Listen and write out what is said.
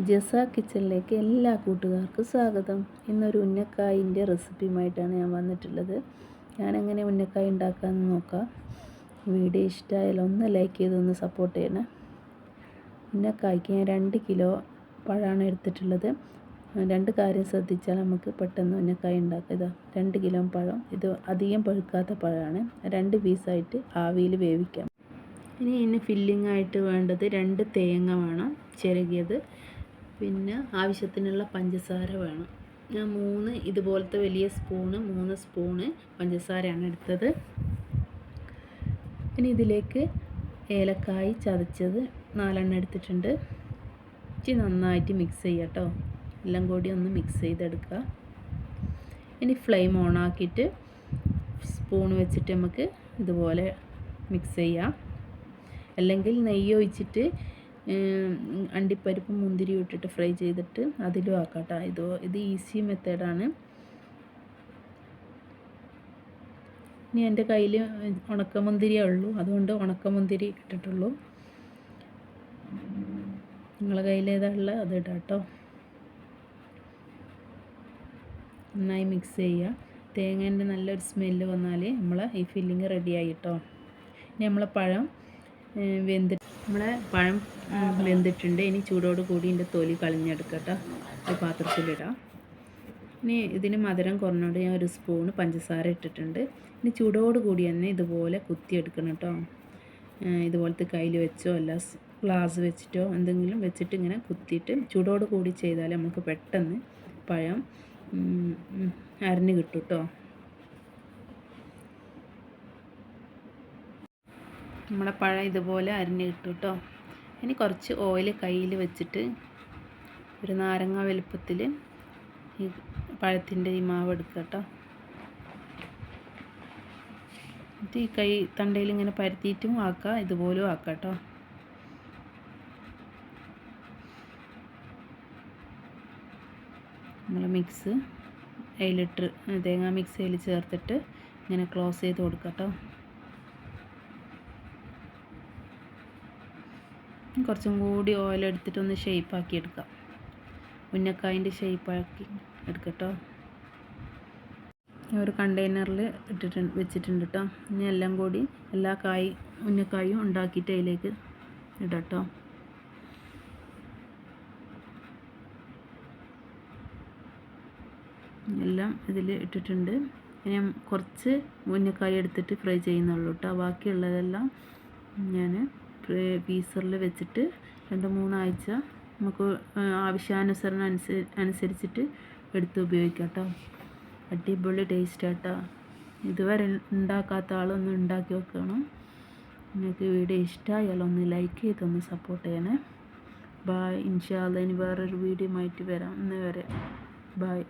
ജസ കിച്ചണിലേക്ക് എല്ലാ കൂട്ടുകാർക്കും സ്വാഗതം. ഇന്നൊരു ഉന്നക്കായിന്റെ റെസിപ്പിയുമായിട്ടാണ് ഞാൻ വന്നിട്ടുള്ളത്. ഞാനെങ്ങനെ ഉന്നക്കായ ഉണ്ടാക്കാമെന്ന് നോക്കാം. വീഡിയോ ഇഷ്ടമായാലും ഒന്ന് ലൈക്ക് ചെയ്തൊന്ന് സപ്പോർട്ട് ചെയ്യണേ. ഉന്നക്കായ്ക്ക് ഞാൻ രണ്ട് കിലോ പഴമാണ് എടുത്തിട്ടുള്ളത്. രണ്ട് കാര്യം ശ്രദ്ധിച്ചാൽ നമുക്ക് പെട്ടെന്ന് ഉന്നക്കായ ഉണ്ടാക്കാം. ഇതാ രണ്ട് കിലോ പഴം. ഇത് അധികം പഴുക്കാത്ത പഴമാണ്. രണ്ട് പീസായിട്ട് ആവിയിൽ വേവിക്കാം. ഇനി ഇതിന് ഫില്ലിംഗ് ആയിട്ട് വേണ്ടത് രണ്ട് തേങ്ങ വേണം. ചിരകിയത് പിന്നെ ആവശ്യത്തിനുള്ള പഞ്ചസാര വേണം. ഞാൻ മൂന്ന് ഇതുപോലത്തെ വലിയ സ്പൂണ് മൂന്ന് സ്പൂണ് പഞ്ചസാരയാണ് എടുത്തത്. ഇനി ഇതിലേക്ക് ഏലക്കായി ചതച്ചത് നാലെണ്ണം എടുത്തിട്ടുണ്ട്. ഇച്ചിരി നന്നായിട്ട് മിക്സ് ചെയ്യുക കേട്ടോ എല്ലാം കൂടി ഒന്ന് മിക്സ് ചെയ്തെടുക്കുക. ഇനി ഫ്ലെയിം ഓൺ ആക്കിയിട്ട് സ്പൂൺ വെച്ചിട്ട് നമുക്ക് ഇതുപോലെ മിക്സ് ചെയ്യാം. അല്ലെങ്കിൽ നെയ്യ് ഒഴിച്ചിട്ട് അണ്ടിപ്പരിപ്പും മുന്തിരിയും ഇട്ടിട്ട് ഫ്രൈ ചെയ്തിട്ട് അതിലും ആക്കാം കേട്ടോ ഇത് ഇത് ഈസി മെത്തേഡാണ്. ഇനി എന്റെ കയ്യിൽ ഉണക്കമുന്തിരിയേ ഉള്ളൂ. അതുകൊണ്ട് ഉണക്കമുന്തിരി ഇട്ടിട്ടുള്ളൂ. നിങ്ങളെ കയ്യിൽ ഏതാ ഉള്ളത്? അത് ഇടാം കേട്ടോ നന്നായി മിക്സ് ചെയ്യുക. തേങ്ങേന്റെ നല്ലൊരു സ്മെല്ല് വന്നാൽ നമ്മൾ ഈ ഫില്ലിങ് റെഡിയായി കേട്ടോ. ഇനി നമ്മളെ പഴം വെന്ത് നമ്മളെ പഴം വെന്തിട്ടുണ്ട്. ഇനി ചൂടോട് കൂടി ഇതിന്റെ തൊലി കളഞ്ഞെടുക്കട്ടോ ഒരു പാത്രത്തിലിടാം. ഇനി ഇതിന് മധുരം കുറഞ്ഞോണ്ട് ഞാൻ ഒരു സ്പൂണ് പഞ്ചസാര ഇട്ടിട്ടുണ്ട്. ഇനി ചൂടോട് കൂടി തന്നെ ഇതുപോലെ കുത്തിയെടുക്കണം കേട്ടോ. ഇതുപോലത്തെ കയ്യിൽ വെച്ചോ അല്ല ഗ്ലാസ് വെച്ചിട്ടോ എന്തെങ്കിലും വെച്ചിട്ട് ഇങ്ങനെ കുത്തിയിട്ട് ചൂടോട് കൂടി ചെയ്താൽ നമുക്ക് പെട്ടെന്ന് പഴം അരഞ്ഞ് കിട്ടും കേട്ടോ. നമ്മുടെ പഴം ഇതുപോലെ അരിഞ്ഞ് കിട്ടും കേട്ടോ ഇനി കുറച്ച് ഓയിൽ കയ്യിൽ വെച്ചിട്ട് ഒരു നാരങ്ങ വലുപ്പത്തിൽ ഈ പഴത്തിന്റെ ഈ മാവ് എടുക്കുക കേട്ടോ എന്നിട്ട് ഈ കൈ തണ്ടയിൽ ഇങ്ങനെ പരത്തിയിട്ടും ആക്കാം ഇതുപോലും ആക്കാം കേട്ടോ നമ്മൾ മിക്സ് അതിലിട്ട് തേങ്ങ മിക്സ് അതിൽ ചേർത്തിട്ട് ഇങ്ങനെ ക്ലോസ് ചെയ്ത് കൊടുക്കാം കേട്ടോ കുറച്ചും കൂടി ഒന്ന് ഷേപ്പാക്കി എടുക്കാം. ഉന്നക്കായന്റെ ഷേപ്പാക്കി എടുക്കട്ടോ ഒരു കണ്ടെയ്നറിൽ ഇട്ടിട്ടുണ്ട് വെച്ചിട്ടുണ്ട് കേട്ടോ. ഇനി എല്ലാം കൂടി എല്ലാ കായ് ഉന്നക്കായും ഉണ്ടാക്കിയിട്ട് അതിലേക്ക് ഇടട്ടോ എല്ലാം ഇതിൽ ഇട്ടിട്ടുണ്ട്. ഞാൻ കുറച്ച് മുന്നക്കായ് എടുത്തിട്ട് ഫ്രൈ ചെയ്യുന്നുള്ളൂ കേട്ടോ. ബാക്കിയുള്ളതെല്ലാം ഞാൻ ഫ്രീസറിൽ വെച്ചിട്ട് രണ്ട് മൂന്നാഴ്ച നമുക്ക് ആവശ്യാനുസരണം അനുസരി അനുസരിച്ചിട്ട് എടുത്ത് ഉപയോഗിക്കാം കേട്ടോ അടിപൊളി ടേസ്റ്റ് കേട്ടോ ഇതുവരെ ഉണ്ടാക്കാത്ത ആളൊന്ന് ഉണ്ടാക്കി വെക്കണം നിങ്ങൾക്ക് വീഡിയോ ഇഷ്ടമായാലും ഒന്ന് ലൈക്ക് ചെയ്തൊന്ന് സപ്പോർട്ട് ചെയ്യണേ. ബായ് ഇൻഷാല്ല ഇനി വേറൊരു വീഡിയോ ആയിട്ട് വരാം. ഇന്ന് വരെ. ബായ്